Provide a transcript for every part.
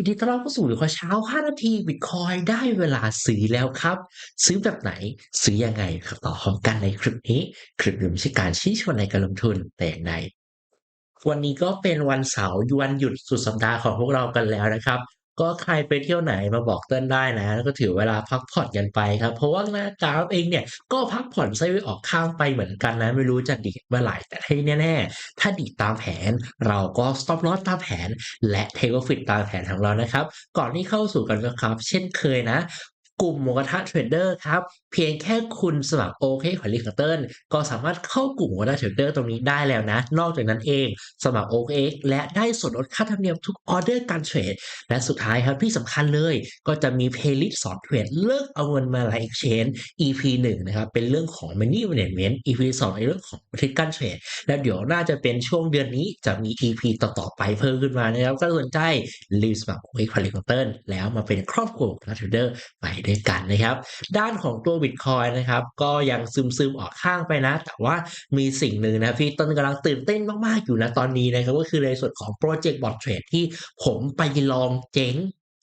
ยินดีต้อนรับเข้าสู่หรือข้อเช้า 5 นาทีบิตคอยได้เวลาซื้อแล้วครับ ซื้อแบบไหนซื้อยังไงครับต่อพร้อมกันในคลิปนี้คลิปนี้ไม่ใช่การชี้ชวนในการลงทุนแต่อย่างใดวันนี้ก็เป็นวันเสาร์วันหยุดสุดสัปดาห์ของพวกเรากันแล้วนะครับ ก็ใครไปเที่ยวไหนมาบอกเติ้ลได้นะ แล้วก็ถือเวลาพักผ่อนกันไปครับ เพราะว่าหน้ากราฟเองเนี่ยก็พักผ่อนไส้ไว้ออกข้างไปเหมือนกันนะ ไม่รู้จะดีดเมื่อไหร่แต่ให้แน่ๆ ถ้าดีดตามแผน เราก็ stop loss ตามแผน และ take profit ตามแผนของเรานะครับ ก่อนที่เข้าสู่กันนะครับ เช่นเคยนะ กลุ่มหมูกระทะเทรดเดอร์ครับ เพียงแค่คุณสมัครโอเคของลิงก์ของเติ้ลก็สามารถเข้ากลุ่มหมูกระทะเทรดเดอร์ตรงนี้ได้แล้วนะ นอกจากนั้นเองสมัคร OKX และได้ส่วนลดค่าธรรมเนียมทุกออเดอร์การเทรด และสุดท้ายครับที่สำคัญเลย ก็จะมีเพลย์ลิสต์สอนเทรดเลิกเอาเงินมาไลฟ์ exchange EP 1นะครับเป็นเรื่องของ money management EP 2ในเรื่องของประเทการเทรดแล้วเดี๋ยวน่าจะเป็นช่วงเดือนนี้จะมี EP ต่อๆไปเพิ่มขึ้นมานะครับก็สนใจรีบสมัคร OKX ของลิงก์ของเติ้ลแล้วมาเป็นครอบครัวของเทรดเดอร์ไปด้วยกันนะครับ ด้านของตัว Bitcoin นะครับก็ยังซึมๆออกข้างไปนะ แต่ว่ามีสิ่งหนึ่งนะพี่ต้นกำลังตื่นเต้นมาก ๆ อยู่นะตอนนี้นะครับก็คือในส่วนของโปรเจกต์บอทเทรดที่ผมไปลองเจ๊ง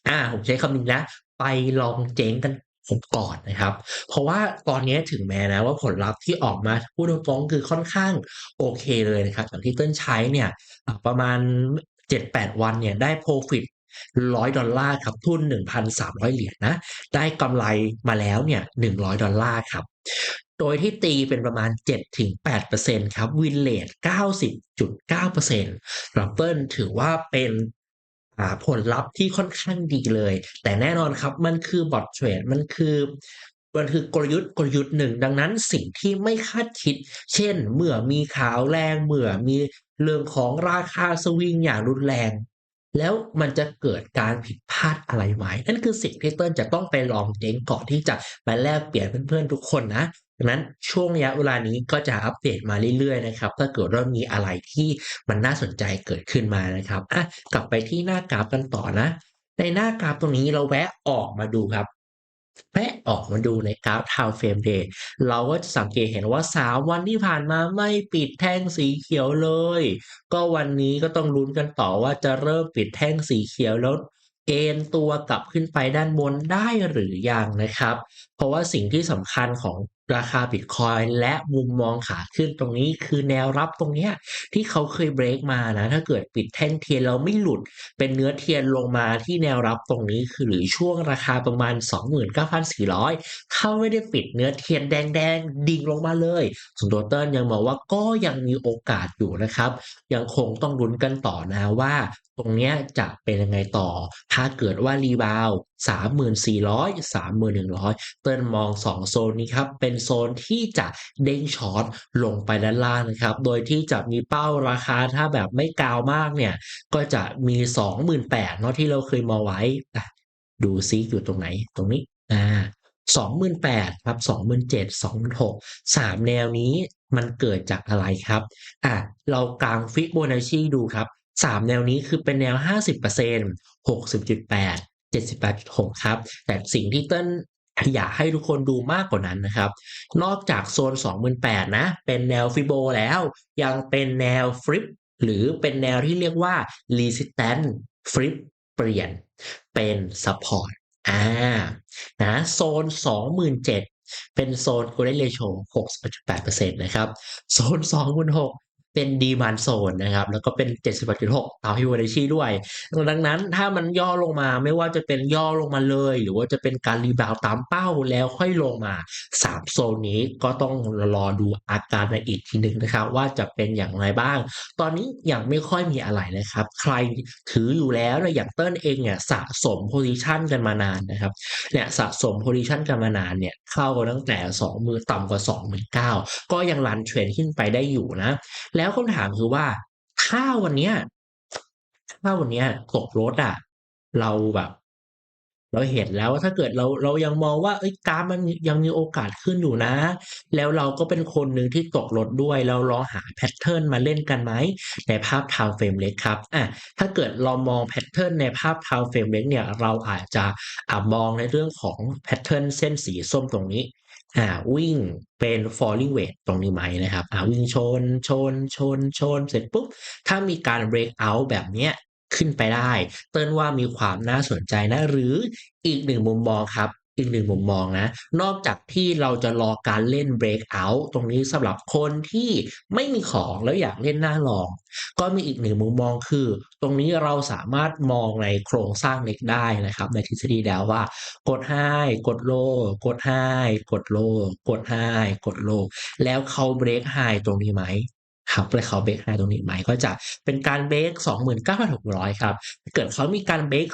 อ่าผมใช้คำนี้นะ ไปลองเจ๊งกันผมก่อนนะครับ เพราะว่าตอนนี้ถึงแม้นะว่าผลลัพธ์ที่ออกมาพูดตรงๆคือค่อนข้างโอเคเลยนะครับอย่างที่เต้นใช้เนี่ยประมาณ 7-8 วันเนี่ยได้ profit ร้อยดอลลาร์ครับทุน 1,300 เหรียญนะ ได้กำไรมาแล้วเนี่ย 100 ดอลลาร์ครับ โดยที่ตีเป็นประมาณ 7-8%ครับวินเลท90.9%รับเปิลถือว่าเป็นผลลัพธ์ที่ค่อนข้างดีเลย แต่แน่นอนครับมันคือบอทเทรดมันคือมันคือกลยุทธ์กลยุทธ์หนึ่ง ดังนั้นสิ่งที่ไม่คาดคิด เช่น เมื่อมีข่าวแรง เมื่อมีเรื่องของราคาสวิงอย่างรุนแรง แล้วมันจะเกิดการผิดพลาดอะไรไหมนั่นคือสิ่งที่เติ้ลจะต้องไปลองเจ๊งก่อนที่จะไปแลกเปลี่ยนเพื่อนๆทุกคนนะดังนั้นช่วงระยะเวลานี้ก็จะอัปเดตมาเรื่อยๆนะครับถ้าเกิดว่ามีอะไรที่มันน่าสนใจเกิดขึ้นมานะครับอะกลับไปที่หน้ากราฟกันต่อนะ ในหน้ากราฟตรงนี้เราแวะออกมาดูครับ แปะออกมาดูในกราฟ time frame day เราก็จะสังเกตเห็นว่า 3 วันที่ผ่านมาไม่ปิดแท่งสีเขียวเลย ก็วันนี้ก็ต้องลุ้นกันต่อว่าจะเริ่มปิดแท่งสีเขียวแล้วเอ็นตัวกลับขึ้นไปด้านบนได้หรือยังนะครับ เพราะว่าสิ่งที่สำคัญของ ราคาบิตคอยน์และมุมมองขาขึ้นตรงนี้คือแนวรับตรงเนี้ยที่เขาเคยเบรกมานะ ถ้าเกิดปิดแท่งเทียนเราไม่หลุด เป็นเนื้อเทียนลงมาที่แนวรับตรงนี้คือหรือช่วงราคาประมาณ 29,400เขาไม่ได้ปิดเนื้อเทียนแดงๆ ดิ่งลงมาเลยส่วนตัวเติ้ลยังมองว่าก็ยังมีโอกาสอยู่นะครับ ยังคงต้องลุ้นกันต่อนะว่า ตรงเนี้ยจะเป็นยังไงต่อ ถ้าเกิดว่ารีบาว3,400 3,100 เติ้ลมอง 2 โซนนี้ครับ เป็นโซนที่จะเด้งช็อตลงไปด้านล่างนะครับ โดยที่จะมีเป้าราคาถ้าแบบไม่กาวมากเนี่ย ก็จะมี 28,000เนาะที่เราเคยมองไว้ ดูซิอยู่ตรงไหนตรงนี้อ่า28,000ครับ27,000 26,000สามแนวนี้มันเกิดจากอะไรครับอะเรากางฟิโบนัชชีดูครับสามแนวนี้คือเป็นแนว 50% 60.8 78.6 ครับ แต่สิ่งที่เติ้ลอยากให้ทุกคนดูมากกว่านั้นนะครับ นอกจากโซน 28,000นะ เป็นแนวฟิโบแล้ว ยังเป็นแนวฟลิปหรือเป็นแนวที่เรียกว่า resistance ฟลิปเปลี่ยนเป็น support อ่านะโซน 27,000เป็นโซน golden ratio 68%นะครับ โซน 26,000 เป็นดีมานโซนนะครับ แล้วก็เป็น 78.6 ตามที่วอร์ชีด้วยดังนั้นถ้ามันย่อลงมาไม่ว่าจะเป็นย่อลงมาเลย หรือว่าจะเป็นการรีบาวตามเป้าแล้วค่อยลงมา 3 โซนนี้ก็ต้องรอดูอาการในอีกทีหนึ่งนะครับ ว่าจะเป็นอย่างไรบ้าง ตอนนี้ยังไม่ค่อยมีอะไรนะครับ ใครถืออยู่แล้วนะอย่างเติ้ลเองเนี่ยสะสมโพซิชันกันมานานนะครับเนี่ยสะสมโพซิชันกันมานานเนี่ยเข้ากันตั้งแต่ 2 มือต่ำกว่า29,000ก็ยังรันเทรนขึ้นไปได้อยู่นะแล้วแล้วคำถามคือว่า ถ้าวันเนี้ยถ้าวันเนี้ยตกรถอะ เราแบบ เราเห็นแล้วว่าถ้าเกิดเราเรายังมองว่าเอ้ยกราฟมันยังมีโอกาสขึ้นอยู่นะ แล้วเราก็เป็นคนหนึ่งที่ตกรถด้วยเราลองหาแพทเทิร์นมาเล่นกันไหมในภาพ time frame เล็กครับอะถ้าเกิดเรามองแพทเทิร์นในภาพ time frame เล็กเนี่ยเราอาจจะอ่ามองในเรื่องของแพทเทิร์นเส้นสีส้มตรงนี้อ่าวิ่งเป็น falling wedge ตรงนี้ไหมนะครับอ่าวิ่งชนชนชนชนเสร็จปุ๊บถ้ามีการ break out แบบเนี้ย ขึ้นไปได้ เติ้ลว่ามีความน่าสนใจนะ หรืออีกหนึ่งมุมมองครับอีกหนึ่งมุมมองนะ นอกจากที่เราจะรอการเล่น break out ตรงนี้สำหรับคนที่ไม่มีของแล้วอยากเล่นหน้าลอง ก็มีอีกหนึ่งมุมมองคือ ตรงนี้เราสามารถมองในโครงสร้างเล็กได้นะครับ ในทฤษฎีแล้วว่า กด high กด low กด high กด low กด high กด low แล้วเขา break high ตรงนี้ไหม ครับแล้วเขาเบรกไฮตรงนี้ไหมก็จะเป็นการเบรก29,600 ครับถ้าเกิดเขามีการเบรก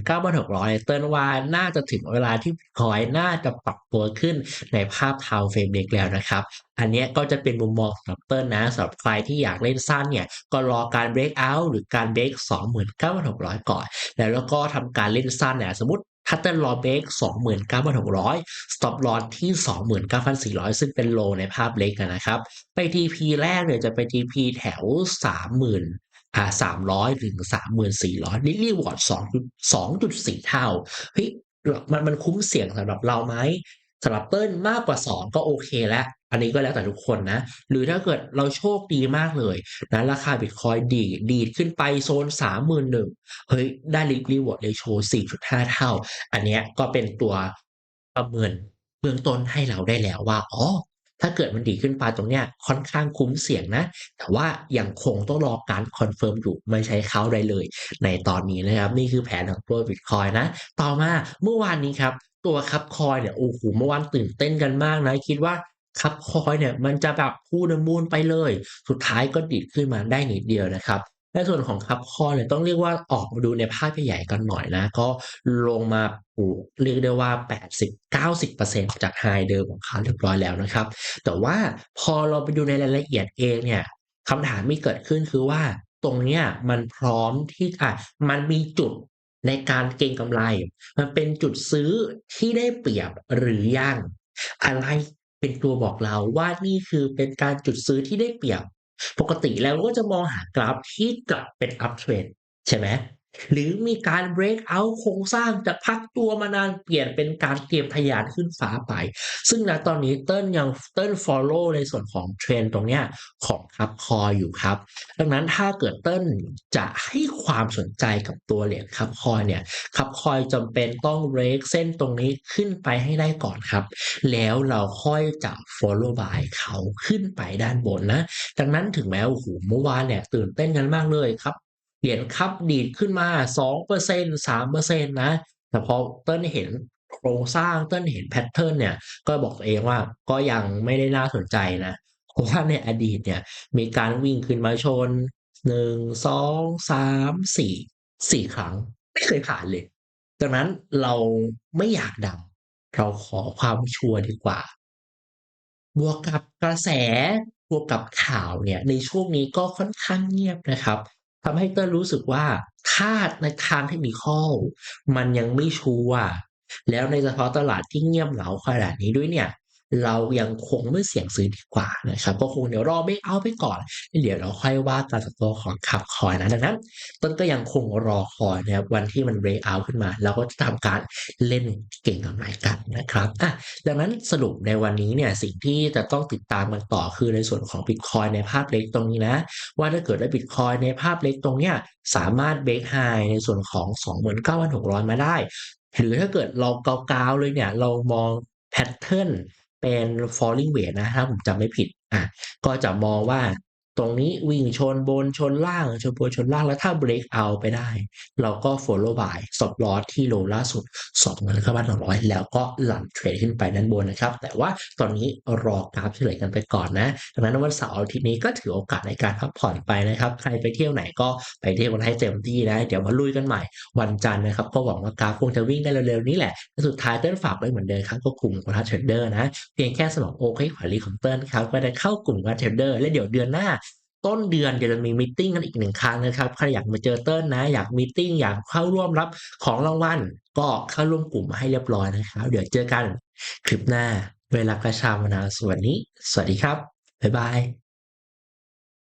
29,600 เติ้ลว่าน่าจะถึงเวลาที่คอยน่าจะปรับตัวขึ้นในภาพ time frame เล็กแล้วนะครับ อันนี้ก็จะเป็นมุมมองสำหรับเติ้ลนะสำหรับใครที่อยากเล่นสั้นเนี่ย ก็รอการเบรกเอาท์หรือการเบรก29,600 ก่อน แล้วแล้วก็ทำการเล่นสั้นเนี่ยสมมติ ถ้าเต้นรอเบก29,600 stop loss ที่ 29,400 ซึ่งเป็นโลในภาพเล็กนะครับ ไป TP แรกเนี่ยจะไป TP แถว 30,000อ่า300ถึง34,000นี่รีวอร์ด2 2.4เท่าเฮ้ยมันมันคุ้มเสี่ยงสำหรับเราไหมสำหรับเติ้ลมากกว่า2ก็โอเคแล้ว อันนี้ก็แล้วแต่ทุกคนนะ หรือถ้าเกิดเราโชคดีมากเลยนะราคาบิตคอยดีดีดขึ้นไปโซน 31,000เฮ้ย ได้ reward ratio 4.5 เท่า อันเนี้ยก็เป็นตัวประเมินเบื้องต้นให้เราได้แล้วว่าอ๋อถ้าเกิดมันดีขึ้นไปตรงเนี้ยค่อนข้างคุ้มเสี่ยงนะ แต่ว่ายังคงต้องรอการคอนเฟิร์มอยู่ไม่ใช้เขาได้เลย ในตอนนี้นะครับ นี่คือแผนของตัวบิตคอยนะ ต่อมาเมื่อวานนี้ครับ ตัวคับคอยเนี่ยโอ้โหเมื่อวานตื่นเต้นกันมากนะ คิดว่า คับคอยเนี่ยมันจะแบบพูดมูลไปเลย สุดท้ายก็ดิดขึ้นมาได้นิดเดียวนะครับในส่วนของคับคอยเนี่ยต้องเรียกว่าออกมาดูในภาพใหญ่กันหน่อยนะ ก็ลงมาโอ้เรียกได้ว่า 80-90%จากไฮเดิมของเขาเรียบร้อยแล้วนะครับ แต่ว่าพอเราไปดูในรายละเอียดเองเนี่ยคำถามที่เกิดขึ้นคือว่าตรงเนี้ยมันพร้อมที่อะมันมีจุดในการเก็งกำไร มันเป็นจุดซื้อที่ได้เปรียบหรือยังอะไร เป็นตัวบอกเราว่านี่คือเป็นการจุดซื้อที่ได้เปรียบ ปกติแล้วก็จะมองหากราฟที่กลับเป็นอัพเทรนใช่ไหม หรือมีการ break out โครงสร้างจากพักตัวมานานเปลี่ยนเป็นการเตรียมทยานขึ้นฟ้าไป ซึ่งณตอนนี้เติ้ลยังเติ้ล follow ในส่วนของเทรนตรงเนี้ยของคับคอยอยู่ครับ ดังนั้นถ้าเกิดเติ้ลจะให้ความสนใจกับตัวเหรียญคับคอยเนี่ยคับคอยจำเป็นต้อง break เส้นตรงนี้ขึ้นไปให้ได้ก่อนครับ แล้วเราค่อยจะ follow by เขาขึ้นไปด้านบนนะ ดังนั้นถึงแม้โอ้โหเมื่อวานเนี่ยตื่นเต้นกันมากเลยครับ เหรียญคับดีดขึ้นมา2% 3%นะ แต่พอเติ้ลเห็นโครงสร้างเติ้ลเห็นแพทเทิร์นเนี่ย ก็บอกตัวเองว่าก็ยังไม่ได้น่าสนใจนะเพราะว่าในอดีตเนี่ยมีการวิ่งขึ้นมาชน1 2 3 4 4ครั้ง ไม่เคยผ่านเลยดังนั้นเราไม่อยากดัง เราขอความชัวร์ดีกว่า บวกกับกระแสบวกกับข่าวเนี่ย ในช่วงนี้ก็ค่อนข้างเงียบนะครับ ทำให้เตอร์รู้สึกว่าถ้าในทางเทคนิคอลมันยังไม่ชัวร์แล้วในเฉพาะตลาดที่เงียบเหงาขนาดนี้ด้วยเนี่ย เรายังคงไม่เสี่ยงซื้อดีกว่านะครับก็คงเดี๋ยวรอไม่เอาไปก่อน เดี๋ยวเราค่อยว่าการตัวของขับคอยนะดังนั้น ต้นก็ยังคงรอคอยนะครับวันที่มันเบรกเอาขึ้นมาแล้วก็จะทำการเล่นเก่งกำไรกันนะครับอะดังนั้นสรุปในวันนี้เนี่ยสิ่งที่จะต้องติดตามกันต่อคือในส่วนของบิตคอยในภาพเล็กตรงนี้นะว่าถ้าเกิดได้บิตคอยในภาพเล็กตรงเนี้ยสามารถเบรกไฮในส่วนของ 29,600 มาได้ หรือถ้าเกิดเราเกาๆเลยเนี่ยเรามองแพทเทิร์น เป็น falling weight นะถ้าผมจำไม่ผิดอะก็จะมองว่า ตรงนี้วิ่งชนบนชนล่างชนบนชนล่างแล้วถ้า break out ไปได้ เราก็ follow by stop loss ที่โลล่าสุด2เงินเข้าบ้าน100แล้วก็หลั่นเทรดขึ้นไปด้านบนนะครับ แต่ว่าตอนนี้รอกราฟเฉลยกันไปก่อนนะดังนั้นวันเสาร์อาทิตย์นี้ก็ถือโอกาสในการพักผ่อนไปนะครับ ใครไปเที่ยวไหนก็ไปเที่ยวกันให้เต็มที่นะเดี๋ยวมาลุยกันใหม่วันจันทร์นะครับก็หวังว่ากราฟคงจะวิ่งได้เร็วๆนี้แหละและสุดท้ายเต้นฝากไว้เหมือนเดิมครับก็กลุ่มของทัชเทรดเดอร์นะเพียงแค่สนองโอเคขวัญรีของเติ้ลครับก็ได้เข้ากลุ่มทัชเทรดเดอร์และเดี๋ยวเดือนหน้า ต้นเดือนเดี๋ยวจะมีมิ팅กันอีกหนึ่งครั้งนะครับใครอยากมาเจอเติ้ลนะ อยากมิ팅อยากเข้าร่วมรับของรางวัลก็เข้าร่วมกลุ่มมาให้เรียบร้อยนะครับ เดี๋ยวเจอกันคลิปหน้าเวลากระชามนาสวัสดีสวัสดีครับบ๊ายบาย